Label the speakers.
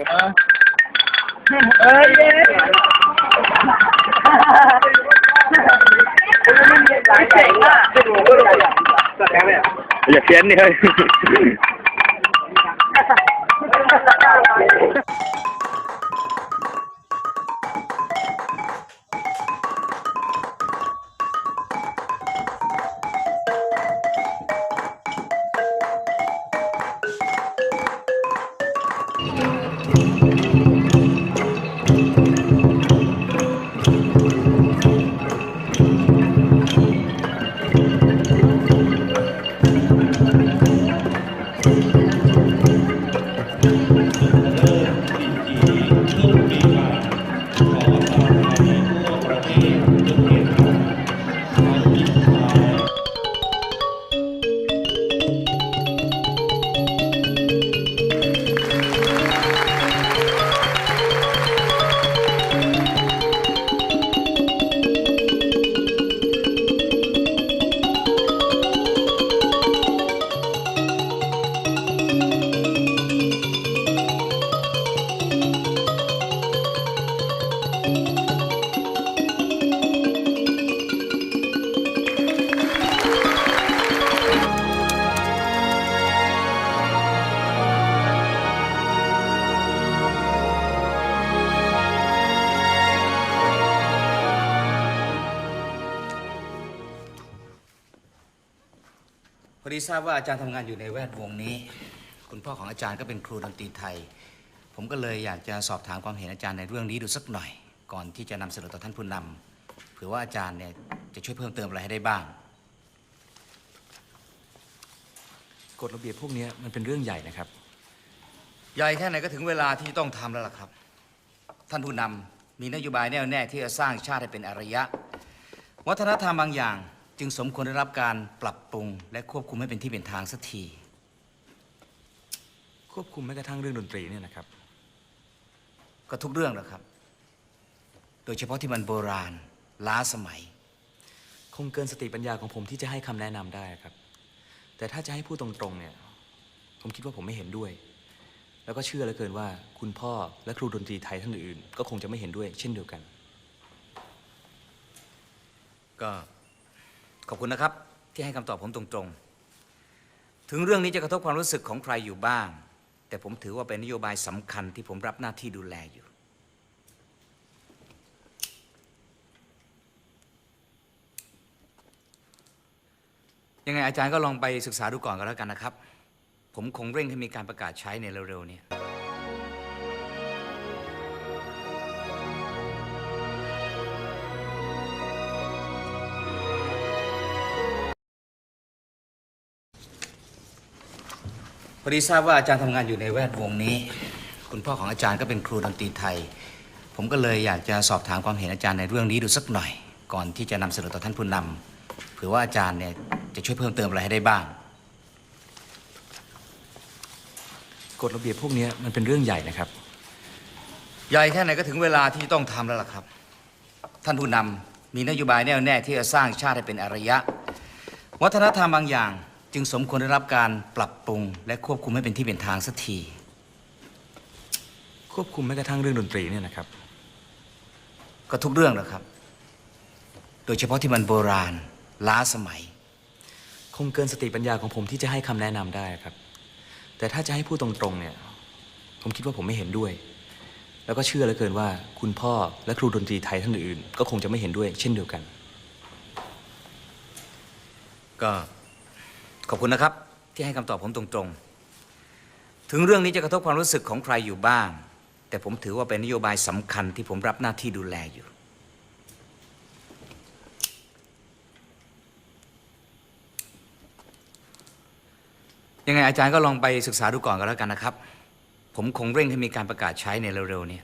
Speaker 1: เอ้ยเย้เจ๋งอะ
Speaker 2: อย่าเพี้ยนนี่เฮ้ย
Speaker 3: พอดีทราบว่าอาจารย์ทำงานอยู่ในแวดวงนี้ คุณพ่อของอาจารย์ก็เป็นครูดนตรีไทย ผมก็เลยอยากจะสอบถามความเห็นอาจารย์ในเรื่องนี้ดูสักหน่อย ก่อนที่จะนำเสนอต่อท่านผู้นำเผื่อว่าอาจารย์เนี่ยจะช่วยเพิ่มเติมอะไรให้ได้บ้าง
Speaker 4: กฎระเบียบพวกเนี้ยมันเป็นเรื่องใหญ่นะครับ
Speaker 3: ใหญ่แค่ไหนก็ถึงเวลาที่ต้องทำแล้วล่ะครับ ท่านผู้นำมีนโยบายแน่วแน่ที่จะสร้างชาติให้เป็นอารยะ วัฒนธรรมบางอย่างจึงสมควรได้รับการปรับปรุง และควบคุมให้เป็นที่เป็นทางสักที
Speaker 4: ควบคุมแม้กระทั่งเรื่องดนตรีเนี่ยนะครับ
Speaker 3: ก็ทุกเรื่องแหละครับ โดยเฉพาะที่มันโบราณ ล้าสมัย
Speaker 4: คงเกินสติปัญญาของผมที่จะให้คำแนะนำได้ครับ แต่ถ้าจะให้พูดตรงๆเนี่ย ผมคิดว่าผมไม่เห็นด้วย แล้วก็เชื่อเหลือเกินว่า คุณพ่อและครูดนตรีไทยท่านอื่นๆก็คงจะไม่เห็นด้วย เช่นเดียวกัน
Speaker 3: ก็ขอบคุณนะครับ ที่ให้คำตอบผมตรงๆ ถึงเรื่องนี้จะกระทบความรู้สึกของใครอยู่บ้าง แต่ผมถือว่าเป็นนโยบายสำคัญที่ผมรับหน้าที่ดูแลอยู่ ยังไงอาจารย์ก็ลองไปศึกษาดูก่อนก็แล้วกันนะครับ ผมคงเร่งให้มีการประกาศใช้ในเร็วๆเนี้พอดีทราบว่าอาจารย์ทำงานอยู่ในแวดวงนี้ คุณพ่อของอาจารย์ก็เป็นครูดนตรีไทย ผมก็เลยอยากจะสอบถามความเห็นอาจารย์ในเรื่องนี้ดูสักหน่อย ก่อนที่จะนำเสนอต่อท่านผู้นำเผื่อว่าอาจารย์เนี่ย จะช่วยเพิ่มเติมอะไรให้ได้บ้าง
Speaker 4: กฎระเบียบพวกเนี้ยมันเป็นเรื่องใหญ่นะครับ
Speaker 3: ใหญ่แค่ไหนก็ถึงเวลาที่ต้องทำแล้วล่ะครับ ท่านผู้นำมีนโยบายแน่วแน่ที่จะสร้างชาติให้เป็นอารยะ วัฒนธรรมบางอย่าง จึงสมควรได้รับการปรับปรุง และควบคุมให้เป็นที่เป็นทางสักที
Speaker 4: ควบคุมแม้กระทั่งเรื่องดนตรีเนี่ยนะครับ
Speaker 3: ก็ทุกเรื่องแหละครับ โดยเฉพาะที่มันโบราณล้าสมัย
Speaker 4: ค งเกินสติปัญญาของผมที่จะให้คำแนะนำได้ครับ แต่ถ้าจะให้พูดตรงๆเนี่ย ผมคิดว่าผมไม่เห็นด้วย แล้วก็เชื่อเหลือเกินว่า คุณพ่อและครูดนตรีไทยท่านอื่นๆก็คงจะไม่เห็นด้วย เช่นเดียวกัน
Speaker 3: ก็ขอบคุณนะครับ ที่ให้คำตอบผมตรงๆ ถึงเรื่องนี้จะกระทบความรู้สึกของใครอยู่บ้าง แต่ผมถือว่าเป็นนโยบายสำคัญที่ผมรับหน้าที่ดูแลอยู่ ยังไงอาจารย์ก็ลองไปศึกษาดูก่อนก็แล้วกันนะครับ ผมคงเร่งให้มีการประกาศใช้ในเร็วๆเนี้